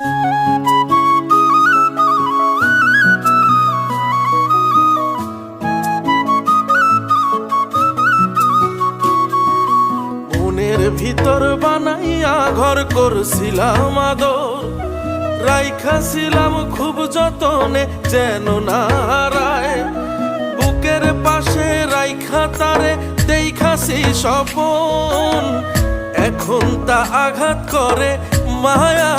মনের ভিতর বানাইয়া ঘর করছিলাম আদর। রাইখাছিলাম খুব যতনে যেন না হারায় বুকের পাশে রাইখা তারে দেখাছি স্বপন। এখন তা আঘাত করে মায়া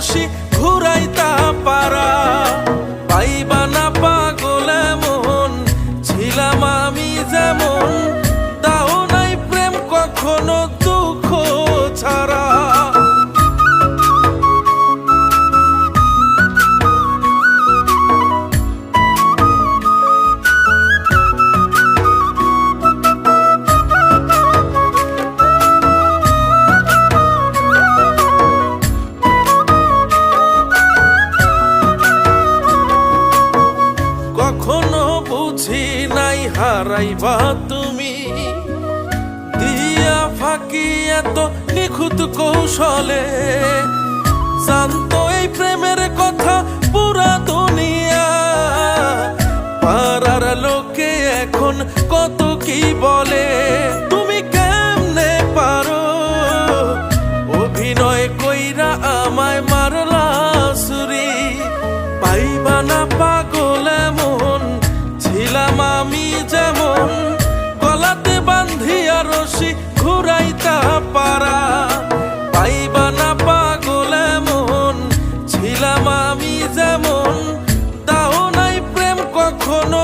রশি ঘুরাইতা পারা। পাইবা না পাগল এমন ছিলাম আমি যেমন, তাও নাই প্রেম কখনো দুঃখ। কখনো বুঝি নাই হারাইবা তুমি। দিয়া ফাঁকি এত নিখুঁত কৌশলে। জানতো এই প্রেমের কথা পুরা দুনিয়া। পাড়ার লোকে এখন কত কি বলে? তুমি কেমনে পারো? অভিনয় কইরা আমায় মারলা সুরি। পাইবা না পাগল পারা। পাইবা না পাগলে মন ছিলাম আমি যেমন তাও নাই প্রেম কখনো।